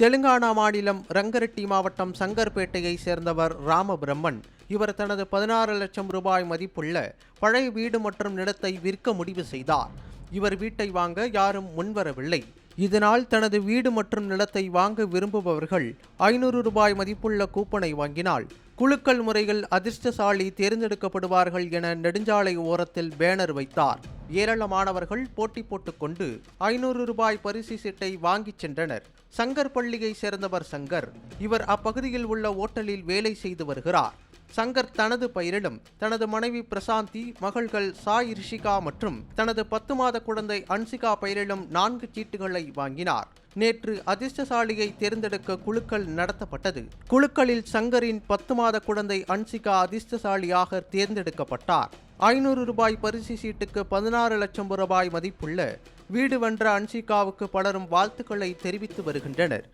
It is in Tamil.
தெலுங்கானா மாநிலம் ரங்கரெட்டி மாவட்டம் சங்கர்பேட்டையை சேர்ந்தவர் ராமபிரம்மன். இவர் தனது பதினாறு லட்சம் ரூபாய் மதிப்புள்ள பழைய வீடு மற்றும் நிலத்தை விற்க முடிவு செய்தார். இவர் வீட்டை வாங்க யாரும் முன்வரவில்லை. இதனால் தனது வீடு மற்றும் நிலத்தை வாங்க விரும்புபவர்கள் ஐநூறு ரூபாய் மதிப்புள்ள கூப்பனை வாங்கினால் குழுக்கள் முறையில் அதிர்ஷ்டசாலி தேர்ந்தெடுக்கப்படுவார்கள் என நெடுஞ்சாலை ஓரத்தில் பேனர் வைத்தார். ஏராளமானவர்கள் போட்டி போட்டுக்கொண்டு ஐநூறு ரூபாய் பரிசு சீட்டை வாங்கிச் சென்றனர். சங்கர் பள்ளியை சேர்ந்தவர் சங்கர் இவர் அப்பகுதியில் உள்ள ஓட்டலில் வேலை செய்து வருகிறார். சங்கர் தனது பெயரிலும் தனது மனைவி பிரசாந்தி மகள்கள் சாய் ரிஷிகா மற்றும் தனது பத்து மாத குழந்தை அன்சிகா பெயரிலும் நான்கு சீட்டுகளை வாங்கினார். நேற்று அதிர்ஷ்டசாலியை தேர்ந்தெடுக்க குழுக்கள் நடத்தப்பட்டது. குழுக்களில் சங்கரின் பத்து மாத குழந்தை அன்சிகா அதிர்ஷ்டசாலியாக தேர்ந்தெடுக்கப்பட்டார். ஐநூறு ரூபாய் பரிசு சீட்டுக்கு பதினாறு லட்சம் ரூபாய் மதிப்புள்ள வீடு வென்ற அன்சிகாவுக்கு பலரும் வாழ்த்துக்களை தெரிவித்து வருகின்றனர்.